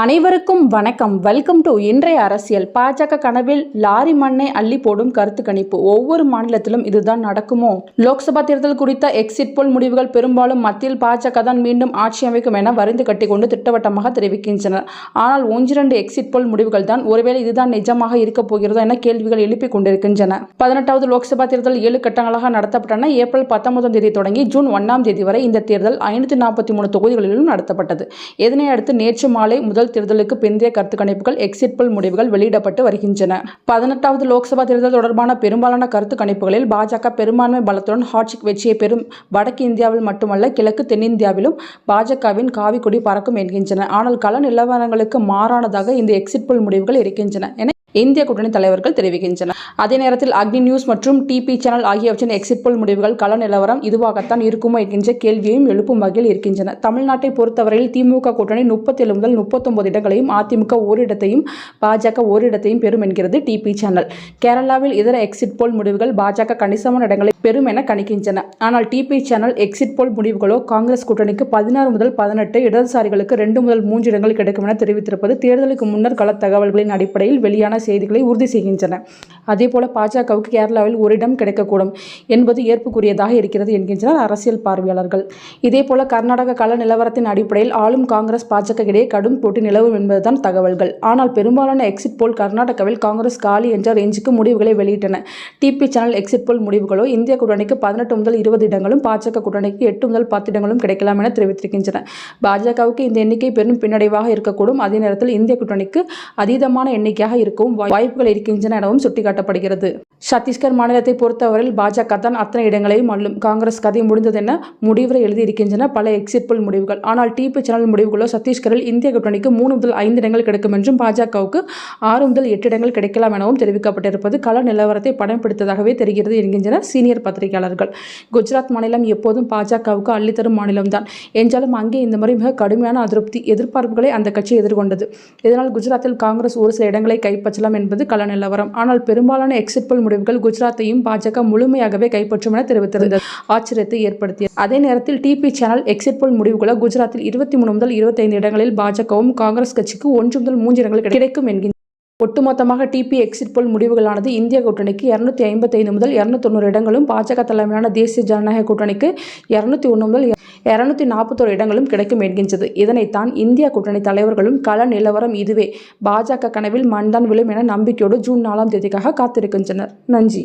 அனைவருக்கும் வணக்கம். Welcome to இன்றைய அரசியல். பாஜக கனவில் லாரி மண்ணை அள்ளி போடும் கருத்து கணிப்பு. ஒவ்வொரு மாநிலத்திலும் இதுதான் நடக்குமோ? லோக்சபா தேர்தல் குறித்த எக்ஸிட் போல் முடிவுகள் பெரும்பாலும் மத்தியில் பாஜக தான் மீண்டும் ஆட்சி அமைக்கும் என வரிந்து கட்டிக்கொண்டு திட்டவட்டமாக தெரிவிக்கின்றனர். ஆனால் ஒன்றிரண்டு எக்ஸிட் போல் முடிவுகள் தான் ஒருவேளை இதுதான் நிஜமாக இருக்கப் போகிறதோ என கேள்விகள் எழுப்பிக் கொண்டிருக்கின்றன. பதினெட்டாவது லோக்சபா தேர்தல் ஏழு கட்டங்களாக நடத்தப்பட்டன. ஏப்ரல் பத்தொன்பதாம் தேதி தொடங்கி ஜூன் ஒன்றாம் தேதி வரை இந்த தேர்தல் ஐநூற்றி நாற்பத்தி மூணு தொகுதிகளிலும் நடத்தப்பட்டது. இதனை அடுத்து நேற்று மாலை முதல் தேர்தலுக்கு பிந்தைய கருத்து கணிப்புகள் எக்ஸிட் போல் முடிவுகள் வெளியிடப்பட்டு வருகின்றன. பதினெட்டாவது லோக்சபா தேர்தல் தொடர்பான பெரும்பாலான கருத்து கணிப்புகளில் பாஜக பெரும்பான்மை பலத்துடன் ஹாட்சிக் வெற்றியை பெறும் வடக்கு இந்தியாவில் மட்டுமல்ல கிழக்கு தென்னிந்தியாவிலும் பாஜகவின் காவி கொடி பறக்கும் என்கின்றன. ஆனால் கள நிலவரங்களுக்கு மாறானதாக இந்த எக்ஸிட் போல் முடிவுகள் இருக்கின்றன. என இந்திய கூட்டணி தலைவர்கள் தெரிவிக்கின்றனர். அதே நேரத்தில் அக்னி நியூஸ் மற்றும் டிபி சேனல் ஆகியவற்றின் எக்ஸிட் போல் முடிவுகள் கள நிலவரம் இதுவாகத்தான் இருக்குமோ என்கின்ற கேள்வியையும் எழுப்பும் வகையில் இருக்கின்றன. தமிழ்நாட்டை பொறுத்தவரையில் திமுக கூட்டணி முப்பத்தேழு முதல் முப்பத்தொன்பது இடங்களையும் அதிமுக ஓரிடத்தையும் பாஜக ஓரிடத்தையும் பெறும் என்கிறது டிபி சேனல் கேரளாவில் இதர எக்ஸிட் போல் முடிவுகள் பாஜக கணிசமான இடங்களை பெறும் என கணிக்கின்றன. ஆனால் டிபி சேனல் எக்ஸிட் போல் முடிவுகளோ காங்கிரஸ் கூட்டணிக்கு பதினாறு முதல் பதினெட்டு இடதுசாரிகளுக்கு ரெண்டு முதல் மூன்று இடங்கள் கிடைக்கும் என தெரிவித்திருப்பது தேர்தலுக்கு முன்னர் கள தகவல்களின் அடிப்படையில் வெளியான செய்திகளை உறுதி செய்கின்றன. அதேபோல பாஜகவுக்கு கேரளாவில் ஒரு இடம் கிடைக்கக்கூடும் என்பது ஏற்புக்குரியதாக இருக்கிறது என்கின்றனர் அரசியல் பார்வையாளர்கள். இதேபோல கர்நாடக கள நிலவரத்தின் அடிப்படையில் ஆளும் காங்கிரஸ் பாஜக இடையே கடும் போட்டி நிலவும் என்பதுதான் தகவல்கள். ஆனால் பெரும்பாலான எக்ஸிட் போல் கர்நாடகாவில் காங்கிரஸ் காலி என்ற ரேஞ்சுக்கு முடிவுகளை வெளியிட்டன. டிபி சேனல் எக்ஸிட் போல் முடிவுகளோ இந்திய கூட்டணிக்கு பதினெட்டு முதல் இருபது இடங்களும் பாஜக கூட்டணிக்கு எட்டு முதல் பத்து இடங்களும் கிடைக்கலாம் என தெரிவித்திருக்கின்றன. பாஜகவுக்கு இந்த எண்ணிக்கை பெரும் பின்னடைவாக இருக்கக்கூடும். அதே நேரத்தில் இந்திய கூட்டணிக்கு அதீதமான எண்ணிக்கையாக இருக்கும். வாய்- வாய்ப்புகள் இருக்கின்றன எனவும் சுட்டிக்காட்டப்படுகிறது. சத்தீஸ்கர் மாநிலத்தை பொறுத்தவரையில் பாஜக தான் அத்தனை இடங்களையும் அள்ளும். காங்கிரஸ் கதை முடிந்தது என முடிவுரை எழுதியிருக்கின்றன பல எக்ஸிட் போல் முடிவுகள். ஆனால் டிபி சேனல் முடிவுகளோ சத்தீஸ்கரில் இந்திய கூட்டணிக்கு மூணு முதல் ஐந்து இடங்கள் கிடைக்கும் என்றும் பாஜகவுக்கு ஆறு முதல் எட்டு இடங்கள் கிடைக்கலாம் எனவும் தெரிவிக்கப்பட்டிருப்பது கள நிலவரத்தை படம் பிடித்ததாகவே தெரிகிறது என்கின்றனர் சீனியர் பத்திரிகையாளர்கள். குஜராத் மாநிலம் எப்போதும் பாஜகவுக்கு அள்ளித்தரும் மாநிலம்தான். என்றாலும் அங்கே இந்த முறை மிக கடுமையான அதிருப்தி எதிர்பார்ப்புகளை அந்த கட்சி எதிர்கொண்டது. இதனால் குஜராத்தில் காங்கிரஸ் ஒரு சில இடங்களை கைப்பற்றலாம் என்பது கள நிலவரம். ஆனால் பெரும்பாலான எக்ஸிட் போல் முடிவுகள் குஜராத்தையும் பாஜக முழுமையாகவே கைப்பற்றும் என தெரிவித்திருந்தது. ஆச்சரியத்தை ஏற்படுத்தியது. அதே நேரத்தில் டிபி சேனல் எக்ஸிட் போல் குஜராத்தில் இருபத்தி மூணு முதல் இருபத்தைந்து இடங்களில் பாஜகவும் காங்கிரஸ் கட்சிக்கு ஒன்று முதல் மூன்று இடங்கள் கிடைக்கும் என்கின்ற ஒட்டுமொத்தமாக டிபி எக்ஸிட் போல் முடிவுகளானது இந்திய கூட்டணிக்கு இரநூத்தி ஐம்பத்தைந்து முதல் இரநூத்தொண்ணூறு இடங்களும் பாஜக தலைமையிலான தேசிய ஜனநாயக கூட்டணிக்கு இரநூத்தி ஒன்று முதல் இரநூத்தி நாற்பத்தோரு இடங்களும் கிடைக்கும் என்கின்றது. இதனைத்தான் இந்திய கூட்டணி தலைவர்களும் கள நிலவரம் இதுவே. பாஜக கனவில் மண்தான் விழும் என நம்பிக்கையோடு ஜூன் நாலாம் தேதிக்காக காத்திருக்கின்றனர். நன்றி.